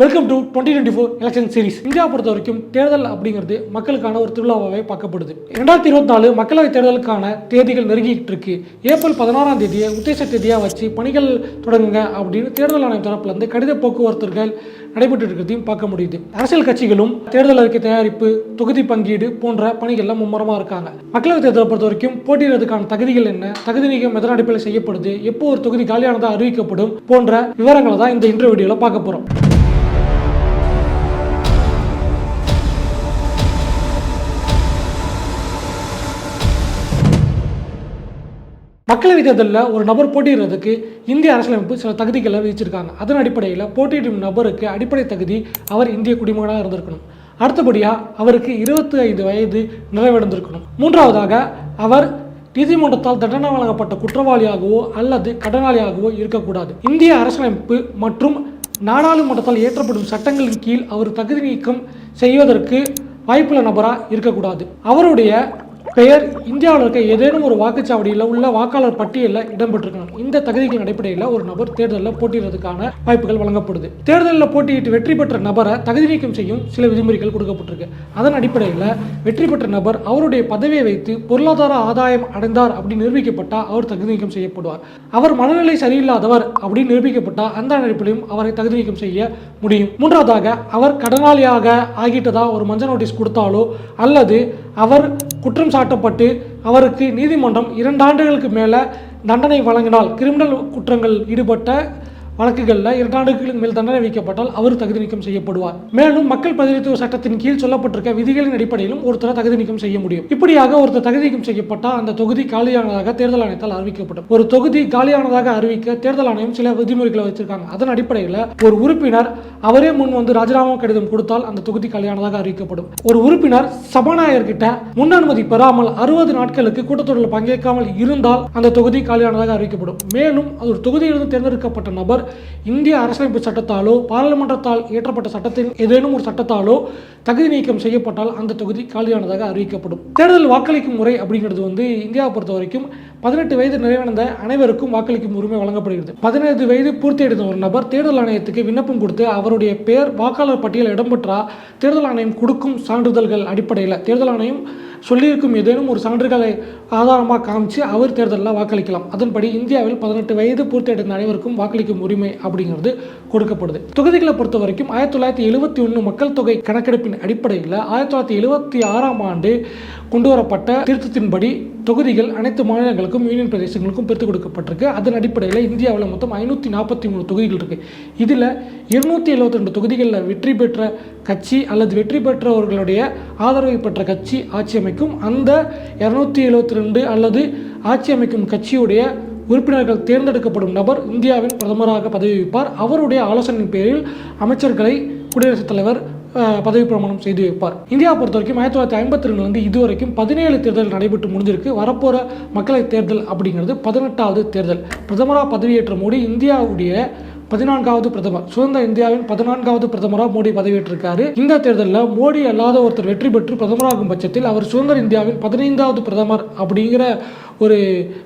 Welcome to twenty twenty four election series India பொறுத்த வரைக்கும் தேர்தல் அப்படிங்கிறது மக்களுக்கான ஒரு திருவிழாவாகவே பார்க்கப்படுது. ரெண்டாயிரத்தி இருபத்தி நாலு மக்களவைத் தேர்தலுக்கான தேதிகள் நெருங்கிட்டு இருக்கு. ஏப்ரல் பதினாறாம் தேதியை உத்தேச தேதியாக வச்சு பணிகள் தொடங்குங்க அப்படின்னு தேர்தல் ஆணையம் தரப்புல இருந்து கடித போக்குவரத்துகள் நடைபெற்று இருக்கிறதையும் பார்க்க முடியுது. அரசியல் கட்சிகளும் தேர்தல் அறிக்கை தயாரிப்பு தொகுதி பங்கீடு போன்ற பணிகள்லாம் மும்முரமாக இருக்காங்க. மக்களவைத் தேர்தலை பொறுத்த வரைக்கும் போட்டியிடுறதுக்கான தகுதிகள் என்ன? தகுதி நீக்கம் எதன் அடிப்படையில் செய்யப்படுது? எப்போ ஒரு தொகுதி காலியானதாக அறிவிக்கப்படும்? போன்ற விவரங்களை தான் இந்த இன்டர்வியூ பார்க்க போகிறோம் மக்களவைத் தேர்தலில் ஒரு நபர் போட்டியிடுறதுக்கு இந்திய அரசியலமைப்பு சில தகுதிகளை விதிச்சிருக்காங்க. அதன் அடிப்படையில் போட்டியிடும் நபருக்கு அடிப்படை தகுதி அவர் இந்திய குடிமகனாக இருந்திருக்கணும். அடுத்தபடியாக அவருக்கு இருபத்தி ஐந்து வயது நிறைவடைந்திருக்கணும். மூன்றாவதாக அவர் நீதிமன்றத்தால் தண்டனை வழங்கப்பட்ட குற்றவாளியாகவோ அல்லது கடனாளியாகவோ இருக்கக்கூடாது. இந்திய அரசியலமைப்பு மற்றும் நாடாளுமன்றத்தால் இயற்றப்படும் சட்டங்களின் கீழ் அவர் தகுதி நீக்கம் செய்வதற்கு வாய்ப்புள்ள நபராக இருக்கக்கூடாது. அவருடைய பெயர் இந்தியாவில் இருக்க ஏதேனும் ஒரு வாக்குச்சாவடியில் உள்ள வாக்காளர் பட்டியலில் இடம்பெற்றிருக்கணும். இந்த தகுதிகளின் அடிப்படையில் ஒரு நபர் தேர்தலில் போட்டியிடுறதுக்கான வாய்ப்புகள் வழங்கப்படுது. தேர்தலில் போட்டியிட்டு வெற்றி பெற்ற நபரை தகுதி நீக்கம் செய்யும் சில விதிமுறைகள் கொடுக்கப்பட்டிருக்கு. அதன் அடிப்படையில் வெற்றி பெற்ற நபர் அவருடைய பதவியை வைத்து பொருளாதார ஆதாயம் அடைந்தார் அப்படின்னு நிரூபிக்கப்பட்டால் அவர் தகுதி நீக்கம் செய்யப்படுவார். அவர் மனநிலை சரியில்லாதவர் அப்படின்னு நிரூபிக்கப்பட்டால் அந்த அடிப்படையும் அவரை தகுதி நீக்கம் செய்ய முடியும். மூன்றாவதாக அவர் கடனாளியாக ஆகிட்டதா ஒரு மஞ்சள் நோட்டீஸ் கொடுத்தாலோ அல்லது அவர் குற்றம் சாட்டப்பட்டு அவருக்கு நீதிமன்றம் இரண்டு ஆண்டுகளுக்கு மேலே தண்டனை வழங்கினால் கிரிமினல் குற்றங்கள் ஈடுபட்ட வழக்குகளில் இரண்டு ஆண்டுகளுக்கு மேல் தண்டனை விதிக்கப்பட்டால் அவர் தகுதி நீக்கம் செய்யப்படுவார். மேலும் மக்கள் பிரதிநிதித்துவ சட்டத்தின் கீழ் சொல்லப்பட்டிருக்க விதிகளின் அடிப்படையிலும் ஒருத்தரை தகுதி நீக்கம் செய்ய முடியும். இப்படியாக ஒருத்தர் தகுதி நீக்கம் செய்யப்பட்டால் அந்த தொகுதி காலியானதாக தேர்தல் ஆணையத்தால் அறிவிக்கப்படும். ஒரு தொகுதி காலியானதாக அறிவிக்க தேர்தல் ஆணையம் சில விதிமுறைகளை வச்சிருக்காங்க அதன் அடிப்படையில் ஒரு உறுப்பினர் அவரே முன் வந்து ராஜினாமா கடிதம் கொடுத்தால் அந்த தொகுதி காலியானதாக அறிவிக்கப்படும். ஒரு உறுப்பினர் சபாநாயகர்கிட்ட முன் அனுமதி பெறாமல் அறுபது நாட்களுக்கு கூட்டத்தொடரில் பங்கேற்காமல் இருந்தால் அந்த தொகுதி காலியானதாக அறிவிக்கப்படும். மேலும் அது ஒரு தொகுதியிலிருந்து தேர்ந்தெடுக்கப்பட்ட நபர் இந்திய அரசியலமைப்பு சட்டத்தாலோ பாராளுமன்றத்தால் இயற்றப்பட்ட சட்டத்தின் ஏதேனும் ஒரு சட்டத்தாலோ தகுதி நீக்கம் செய்யப்பட்டால் அந்த தொகுதி காலியானதாக அறிவிக்கப்படும். தேர்தல் வாக்களிக்கும் முறை அப்படிங்கிறது வந்து இந்தியாவை பொறுத்த வரைக்கும் பதினெட்டு வயது நிறைவடைந்த அனைவருக்கும் வாக்களிக்கும் உரிமை வழங்கப்படுகிறது. பதினைந்து வயது பூர்த்தி அடைந்த ஒரு நபர் தேர்தல் ஆணையத்துக்கு விண்ணப்பம் கொடுத்து அவருடைய பெயர் வாக்காளர் பட்டியல் இடம்பெற்றால் தேர்தல் ஆணையம் கொடுக்கும் சான்றிதழ்கள் அடிப்படையில். தேர்தல் ஆணையம் சொல்லியிருக்கும் ஏதேனும் ஒரு சான்றுகளை ஆதாரமாக காமிச்சு அவர் தேர்தலில் வாக்களிக்கலாம். அதன்படி இந்தியாவில் பதினெட்டு வயது பூர்த்தி அடைந்த அனைவருக்கும் வாக்களிக்கும் உரிமை அப்படிங்கிறது கொடுக்கப்படுது. தொகுதிகளை பொறுத்த வரைக்கும் ஆயிரத்தி தொள்ளாயிரத்தி எழுபத்தி ஒன்று மக்கள் தொகை கணக்கெடுப்பின் அடிப்படையில் ஆயிரத்தி தொள்ளாயிரத்தி எழுபத்தி ஆறாம் ஆண்டு கொண்டு வரப்பட்ட திருத்தத்தின்படி தொகுதிகள் அனைத்து மாநிலங்களுக்கும் யூனியன் பிரதேசங்களுக்கும் பிரித்து கொடுக்கப்பட்டிருக்கு. அதன் அடிப்படையில் இந்தியாவில் மொத்தம் ஐநூற்றி நாற்பத்தி மூணு தொகுதிகள் இருக்குது இதில் இருநூற்றி எழுபத்தி ரெண்டு தொகுதிகளில் வெற்றி பெற்ற கட்சி அல்லது வெற்றி பெற்றவர்களுடைய ஆதரவை பெற்ற கட்சி ஆட்சி அமைக்கும். அந்த இரநூத்தி எழுபத்தி ரெண்டு அல்லது ஆட்சி அமைக்கும் கட்சியுடைய உறுப்பினர்கள் தேர்ந்தெடுக்கப்படும் நபர் இந்தியாவின் பிரதமராக பதவி வைப்பார் அவருடைய ஆலோசனையின் பேரில் அமைச்சர்களை குடியரசுத் தலைவர் பதவி பிரமாணம் செய்து வைப்பார். இந்தியா பொறுத்த வரைக்கும் ஆயிரத்தி தொள்ளாயிரத்தி ஐம்பத்தி ரெண்டுலேருந்து இதுவரைக்கும் பதினேழு தேர்தல் நடைபெற்று முடிஞ்சிருக்கு. வரப்போகிற மக்களவைத் தேர்தல் அப்படிங்கிறது பதினெட்டாவது தேர்தல். பிரதமராக பதவியேற்ற மோடி இந்தியாவுடைய பதினான்காவது பிரதமர். சுதந்திர இந்தியாவின் பதினான்காவது பிரதமராக மோடி பதவியேற்றிருக்காரு. இந்த தேர்தலில் மோடி அல்லாத ஒருத்தர் வெற்றி பெற்று பிரதமராகும் பட்சத்தில் அவர் சுதந்திர இந்தியாவின் பதினைந்தாவது பிரதமர் அப்படிங்கிற ஒரு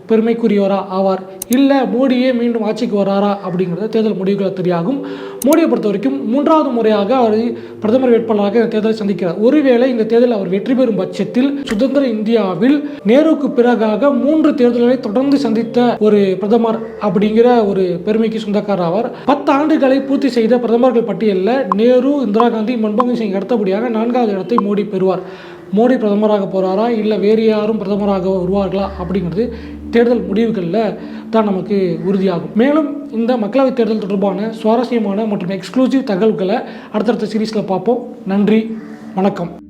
பெருமைக்குரியவரா ஆவார். இல்லை மோடியே மீண்டும் ஆட்சிக்கு வராரா அப்படிங்கிறது தேர்தல் முடிவுகள் தெரியாகும். மோடியை பொறுத்த வரைக்கும் மூன்றாவது முறையாக அவர் பிரதமர் வேட்பாளராக இந்த தேர்தலை சந்திக்கிறார். ஒருவேளை இந்த தேர்தலில் அவர் வெற்றி பெறும் பட்சத்தில் சுதந்திர இந்தியாவில் நேருக்கு பிறகாக மூன்று தேர்தல்களை தொடர்ந்து சந்தித்த ஒரு பிரதமர் அப்படிங்கிற ஒரு பெருமைக்கு சொந்தக்காரர் ஆவார். பத்து ஆண்டுகளை பூர்த்தி செய்த பிரதமர்கள் பட்டியலில் நேரு இந்திரா காந்தி மன்மோகன் சிங் அடுத்தபடியாக நான்காவது இடத்தை மோடி பெறுவார். மோடி பிரதமராக போகிறாரா இல்லை வேறு யாரும் பிரதமராக வருவார்களா அப்படிங்கிறது தேர்தல் முடிவுகளில் தான் நமக்கு உறுதியாகும். மேலும் இந்த மக்களவைத் தேர்தல் தொடர்பான சுவாரஸ்யமான மற்றும் எக்ஸ்க்ளூசிவ் தகவல்களை அடுத்தடுத்த சீரீஸில் பார்ப்போம். நன்றி வணக்கம்.